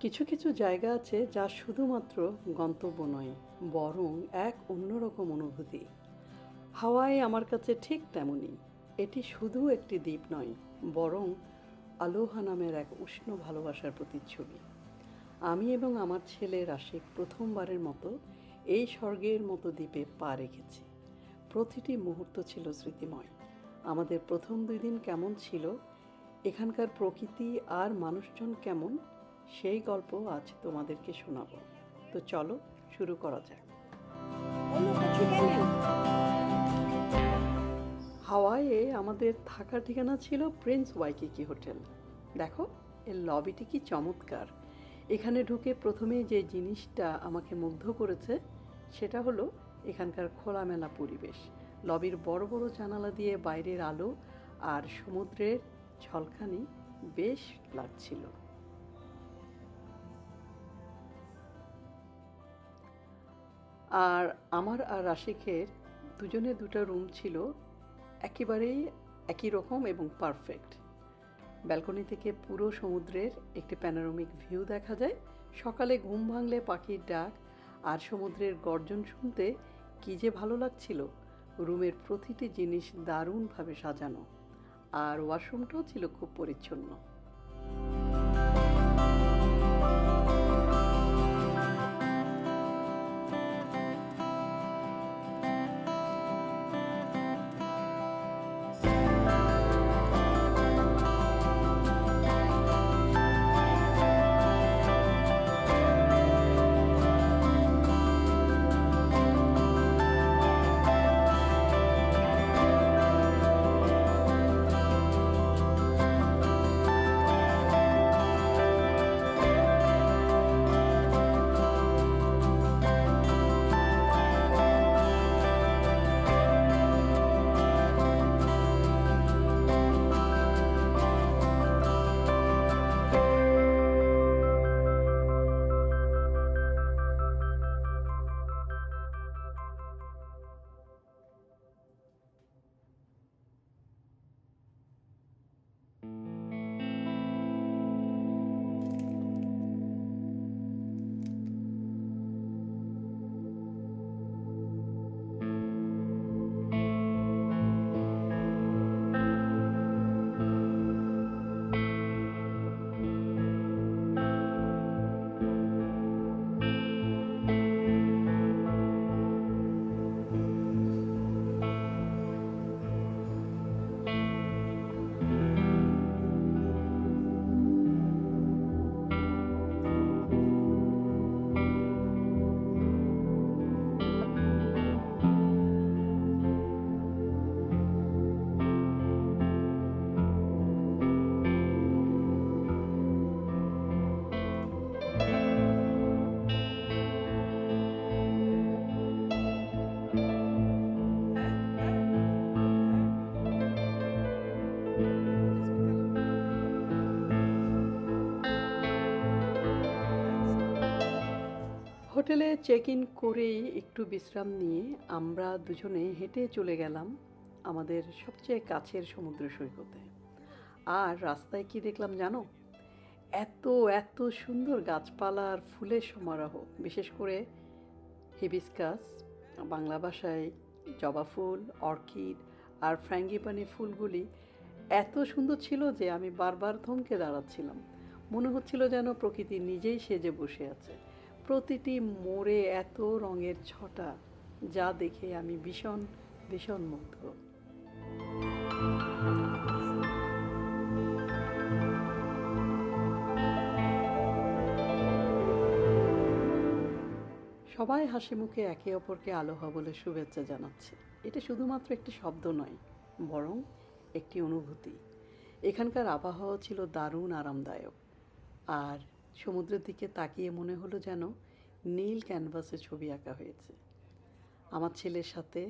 কিছু কিছু জায়গা আছে যা শুধুমাত্র গন্তব্য নয়, বরং এক অন্যরকম অনুভূতি। হাওয়াই আমার কাছে ঠিক তেমনই। এটি শুধু একটি দ্বীপ নয়, বরং আলোহা নামের এক উষ্ণ ভালোবাসার প্রতিচ্ছবি। আমি এবং আমার ছেলে রাশিক প্রথমবারের মতো এই স্বর্গের মতো দ্বীপে পা রেখেছি। প্রতিটি মুহূর্ত ছিল স্মৃতিময়। আমাদের প্রথম দুই দিন কেমন ছিল, এখানকার প্রকৃতি আর মানুষজন কেমন সেই গল্প আজ তোমাদেরকে শোনাবো। তো চলো শুরু করা যাক। হাওয়াইয়ে আমাদের থাকার ঠিকানা ছিল প্রিন্স ওয়াইকিকি হোটেল। দেখো এর লবিটি কি চমৎকার। এখানে ঢুকে প্রথমে যে জিনিসটা আমাকে মুগ্ধ করেছে সেটা হলো এখানকার খোলামেলা পরিবেশ। লবির বড় বড় জানালা দিয়ে বাইরের আলো আর সমুদ্রের ঝলকানি বেশ লাগছিল। আর আমার আর রাশিকের দুজনে দুটো রুম ছিল একেবারেই একই রকম এবং পারফেক্ট ব্যালকনি থেকে পুরো সমুদ্রের একটি প্যানোরামিক ভিউ দেখা যায়। সকালে ঘুম ভাঙলে পাখির ডাক আর সমুদ্রের গর্জন শুনতে কী যে ভালো লাগছিল। রুমের প্রতিটি জিনিস দারুণভাবে সাজানো আর ওয়াশরুমটাও ছিল খুব পরিচ্ছন্ন। হোটেলে চেক ইন করেই একটু বিশ্রাম নিয়ে আমরা দুজনে হেঁটে চলে গেলাম আমাদের সবচেয়ে কাছের সমুদ্র সৈকতে। আর রাস্তায় কি দেখলাম জানো? এত এত সুন্দর গাছপালা আর ফুলের সমারোহ, বিশেষ করে হিবিস্কাস বাংলা ভাষায় জবা ফুল অর্কিড আর ফ্র্যাঙ্গিপানি ফুলগুলি এত সুন্দর ছিল যে আমি বারবার থমকে দাঁড়াচ্ছিলাম। মনে হচ্ছিল যেন প্রকৃতি নিজেই সেজে বসে আছে। প্রতিটি মোড়ে এত রঙের ছটা, যা দেখে আমি ভীষণ ভীষণ মুগ্ধ। সবাই হাসি মুখে একে অপরকে আলোহা বলে শুভেচ্ছা জানাচ্ছে। এটা শুধুমাত্র একটি শব্দ নয়, বরং একটি অনুভূতি। এখানকার আবহাওয়া ছিল দারুণ আরামদায়ক। আর সমুদ্রের দিকে তাকিয়ে মনে হলো যেন নীল ক্যানভাসে ছবি আঁকা হয়েছে। আমার ছেলের সাথে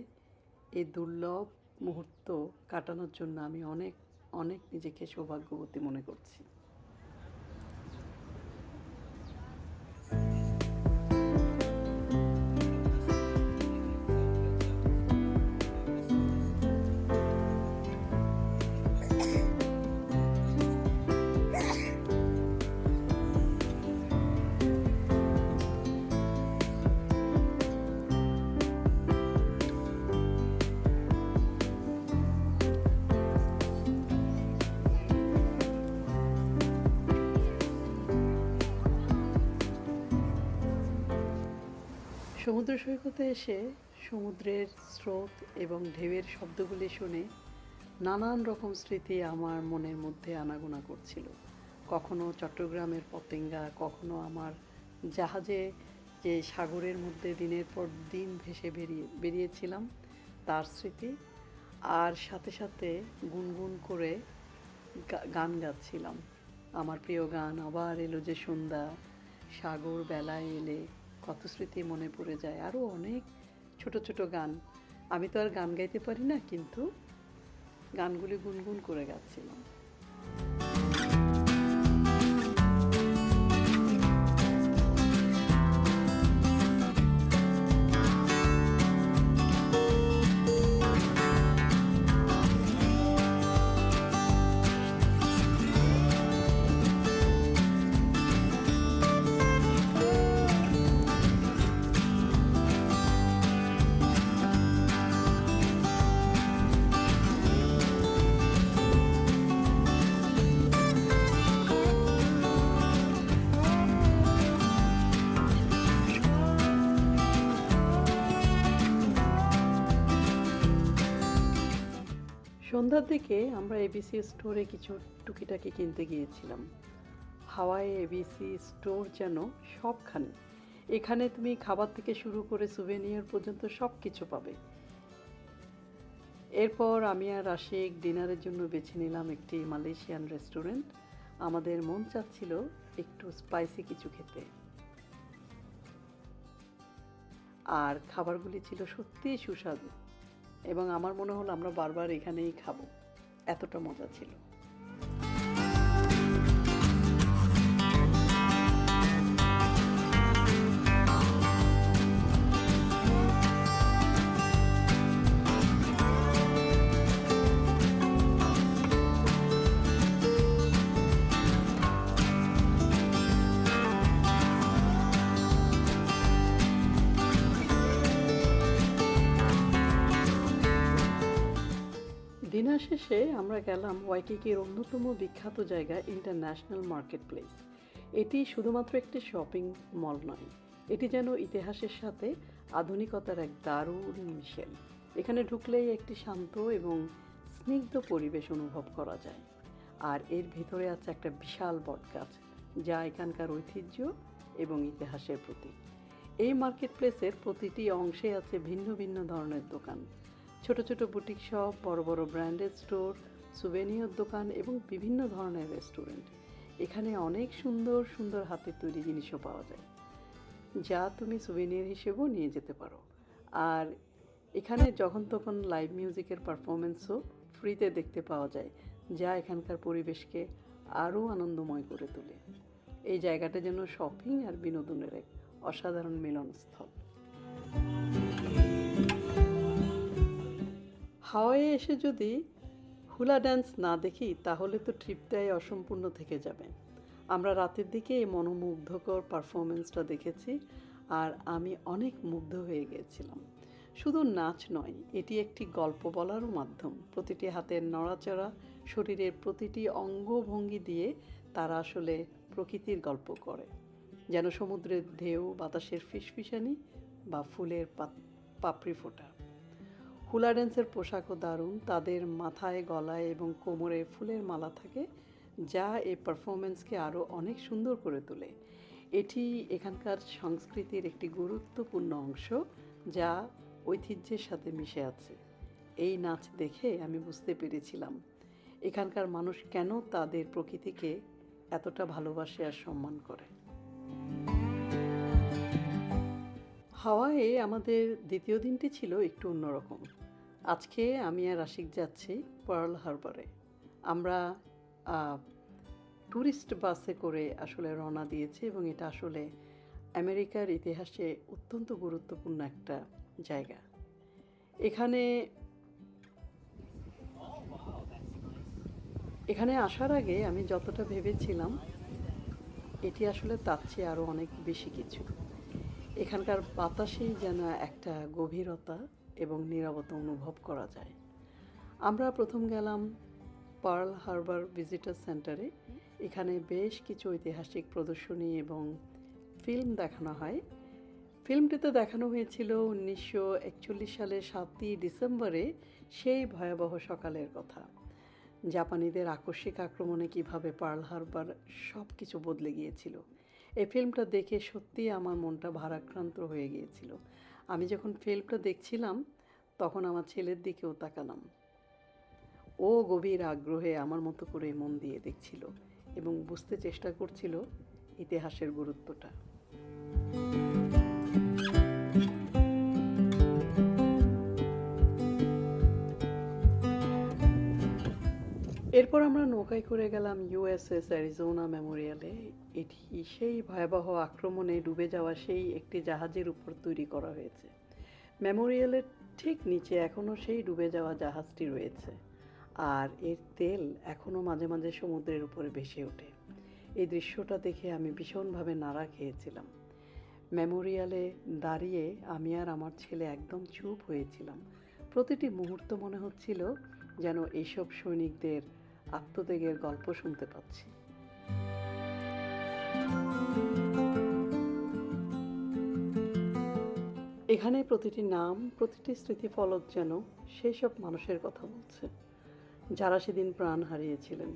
এই দুর্লভ মুহূর্ত কাটানোর জন্য আমি অনেক অনেক নিজেকে সৌভাগ্যবতী মনে করছি। সমুদ্র সৈকতে এসে সমুদ্রের স্রোত এবং ঢেউয়ের শব্দগুলি শুনে নানান রকম স্মৃতি আমার মনের মধ্যে আনাগোনা করছিল। কখনো চট্টগ্রামের পতেঙ্গা, কখনো আমার জাহাজে যে সাগরের মধ্যে দিনের পর দিন ভেসে বেরিয়ে, বেরিয়েছিলাম, তার স্মৃতি। আর সাথে সাথে গুনগুন করে গান গাচ্ছিলাম। আমার প্রিয় গান আবার এলো যে সন্ধ্যা, সাগর বেলায় এলে কত স্মৃতি মনে পড়ে যায় আরও অনেক ছোট ছোট গান। আমি তো আর গান গাইতে পারি না, কিন্তু গানগুলি গুনগুন করে গাচ্ছিলাম। সন্ধ্যার দিকে আমরা এবিসি স্টোরে কিছু টুকিটাকি কিনতে গিয়েছিলাম। হাওয়ায় এবিসি স্টোর যেন সবখানে। এখানে তুমি খাবার থেকে শুরু করে সুভেনিয়ার পর্যন্ত সব কিছু পাবে। এরপর আমি আর আশিক ডিনারের জন্য বেছে নিলাম একটি মালয়েশিয়ান রেস্টুরেন্ট আমাদের মন চাচ্ছিল একটু স্পাইসি কিছু খেতে। আর খাবারগুলি ছিল সত্যিই সুস্বাদু। এবং আমার মনে হলো আমরা বারবার এখানেই খাব। এতটা মজা ছিল। ডিনার শেষে আমরা গেলাম ওয়াইকিকির অন্যতম বিখ্যাত জায়গা ইন্টারন্যাশনাল মার্কেট প্লেস এটি শুধুমাত্র একটি শপিং মল নয়, এটি যেন ইতিহাসের সাথে আধুনিকতার এক দারুণ মিশেল। এখানে ঢুকলেই একটি শান্ত এবং স্নিগ্ধ পরিবেশ অনুভব করা যায়। আর এর ভিতরে আছে একটা বিশাল বটগাছ যা এখানকার ঐতিহ্য এবং ইতিহাসের প্রতীক। এই মার্কেট প্লেসের প্রতিটি অংশে আছে ভিন্ন ভিন্ন ধরনের দোকান ছোট ছোট বুটিক শপ বড় বড় ব্র্যান্ডেড স্টোর সুভেনিয়র দোকান এবং বিভিন্ন ধরনের রেস্টুরেন্ট এখানে অনেক সুন্দর সুন্দর হাতের তৈরি জিনিসও পাওয়া যায়, যা তুমি সুভেনিয়ার হিসেবেও নিয়ে যেতে পারো। আর এখানে যখন তখন লাইভ মিউজিকের পারফরমেন্সও ফ্রিতে দেখতে পাওয়া যায়, যা এখানকার পরিবেশকে আরও আনন্দময় করে তোলে। এই জায়গাটা যেন শপিং আর বিনোদনের এক অসাধারণ মিলনস্থল। হাওয়ায় এসে যদি হুলা ড্যান্স না দেখি, তাহলে তো ট্রিপটাই অসম্পূর্ণ থেকে যাবে। আমরা রাতের দিকে এই মনোমুগ্ধকর পারফরমেন্সটা দেখেছি আর আমি অনেক মুগ্ধ হয়ে গিয়েছিলাম শুধু নাচ নয়, এটি একটি গল্প বলারও মাধ্যম। প্রতিটি হাতের নড়াচড়া, শরীরের প্রতিটি অঙ্গভঙ্গি দিয়ে তারা আসলে প্রকৃতির গল্প করে। যেন সমুদ্রের ঢেউ, বাতাসের ফিসফিসানি বা ফুলের পাপড়ি ফোটা। হুলা ড্যান্সের পোশাকও দারুণ। তাদের মাথায়, গলায় এবং কোমরে ফুলের মালা থাকে, যা এই পারফরমেন্সকে আরও অনেক সুন্দর করে তোলে। এটি এখানকার সংস্কৃতির একটি গুরুত্বপূর্ণ অংশ, যা ঐতিহ্যের সাথে মিশে আছে। এই নাচ দেখে আমি বুঝতে পেরেছিলাম, এখানকার মানুষ কেন তাদের প্রকৃতিকে এতটা ভালোবাসে আর সম্মান করে। হাওয়ায়ে আমাদের দ্বিতীয় দিনটি ছিল একটু অন্যরকম। আজকে আমি আর আশিক যাচ্ছি পার্ল হারবারে আমরা ট্যুরিস্ট বাসে করে আসলে রওনা দিয়েছি এবং এটা আসলে আমেরিকার ইতিহাসে অত্যন্ত গুরুত্বপূর্ণ একটা জায়গা। এখানে এখানে আসার আগে আমি যতটা ভেবেছিলাম, এটি আসলে তার চেয়ে আরও অনেক বেশি কিছু। এখানকার বাতাসেই যেন একটা গভীরতা এবং নীরবতা অনুভব করা যায়। আমরা প্রথম গেলাম পার্ল হারবার ভিজিটার সেন্টারে। এখানে বেশ কিছু ঐতিহাসিক প্রদর্শনী এবং ফিল্ম দেখানো হয়। ফিল্মটিতে দেখানো হয়েছিল উনিশশো একচল্লিশ সালের সাতই ডিসেম্বরে, সেই ভয়াবহ সকালের কথা। জাপানিদের আকস্মিক আক্রমণে কীভাবে পার্ল হারবার সব কিছু বদলে গিয়েছিল এই ফিল্মটা দেখে সত্যিই আমার মনটা ভারাক্রান্ত হয়ে গিয়েছিল। আমি যখন ফিল্মটা দেখছিলাম, তখন আমার ছেলের দিকেও তাকালাম। ও গভীর আগ্রহে আমার মতো করে মন দিয়ে দেখছিল এবং বুঝতে চেষ্টা করছিল ইতিহাসের গুরুত্বটা। এরপর আমরা নৌকায় করে গেলাম ইউএসএস অ্যারিজোনা মেমোরিয়ালে এটি সেই ভয়াবহ আক্রমণে ডুবে যাওয়া সেই একটি জাহাজের উপর তৈরি করা হয়েছে। মেমোরিয়ালের ঠিক নিচে এখনও সেই ডুবে যাওয়া জাহাজটি রয়েছে। আর এর তেল এখনও মাঝে মাঝে সমুদ্রের উপরে ভেসে ওঠে। এই দৃশ্যটা দেখে আমি ভীষণভাবে নাড়া খেয়েছিলাম। মেমোরিয়ালে দাঁড়িয়ে আমি আর আমার ছেলে একদম চুপ হয়েছিলাম। প্রতিটি মুহূর্ত মনে হচ্ছিল যেন এইসব সৈনিকদের আত্মত্যাগের গল্প শুনতে পাচ্ছি। এখানে প্রতিটি নাম, প্রতিটি স্মৃতিফলক যেন সেই সব মানুষের কথা বলছে। যারা সেদিন প্রাণ হারিয়েছিলেন।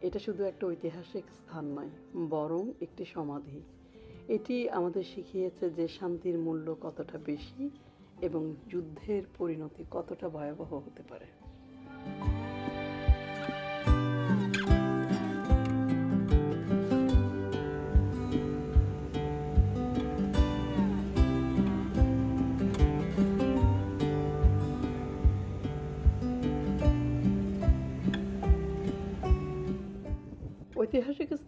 এটা শুধু একটা ঐতিহাসিক স্থান নয়, বরং একটি সমাধি। এটি আমাদের শিখিয়েছে যে শান্তির মূল্য কতটা বেশি এবং যুদ্ধের পরিণতি কতটা ভয়াবহ হতে পারে।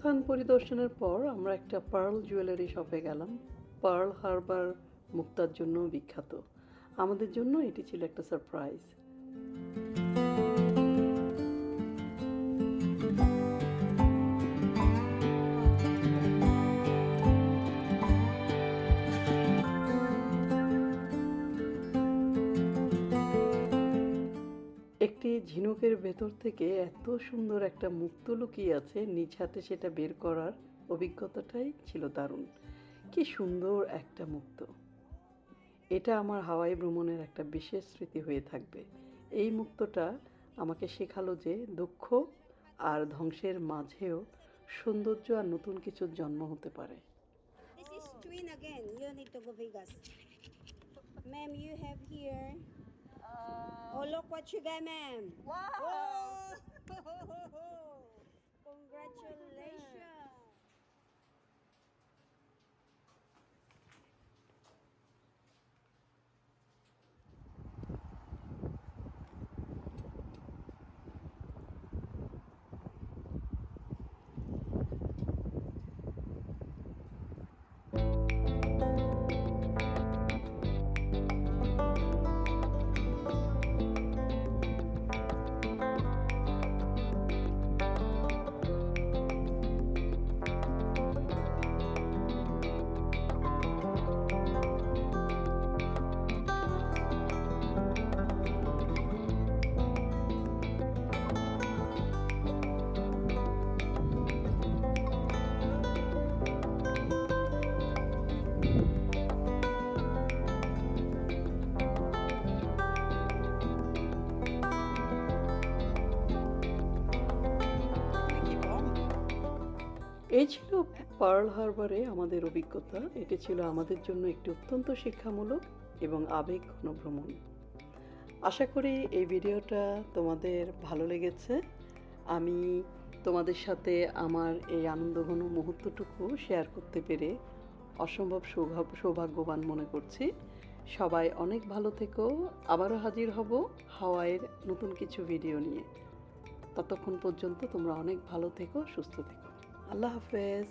স্থান পরিদর্শনের পর আমরা একটা পার্ল জুয়েলারি শপে গেলাম। পার্ল হারবার মুক্তার জন্য বিখ্যাত। আমাদের জন্য এটি ছিল একটা সারপ্রাইজ। ঝিনুকের ভেতর থেকে এত সুন্দর একটা মুক্ত লুকিয়ে আছে নিজ হাতে সেটা বের করার অভিজ্ঞতাটাই ছিল দারুণ কি সুন্দর একটা মুক্ত এটা আমার হাওয়াই ভ্রমণের একটা বিশেষ স্মৃতি হয়ে থাকবে এই মুক্তটা আমাকে শেখালো যে দুঃখ আর ধ্বংসের মাঝেও সৌন্দর্য আর নতুন কিছুর জন্ম হতে পারে. Ma'am, you have here. Oh, look what you got, ma'am. Wow! Whoa! এই ছিল পার্ল হারবারে আমাদের অভিজ্ঞতা। এটি ছিল আমাদের জন্য একটি অত্যন্ত শিক্ষামূলক এবং আবেগঘন ভ্রমণ। আশা করি এই ভিডিওটা তোমাদের ভালো লেগেছে। আমি তোমাদের সাথে আমার এই আনন্দঘন মুহূর্তটুকু শেয়ার করতে পেরে অসম্ভব সৌভাগ্য সৌভাগ্যবান মনে করছি। সবাই অনেক ভালো থেকো। আবারও হাজির হব হাওয়াইয়ের নতুন কিছু ভিডিও নিয়ে। ততক্ষণ পর্যন্ত তোমরা অনেক ভালো থেকো, সুস্থ থেকো। আল্লাহ হাফেজ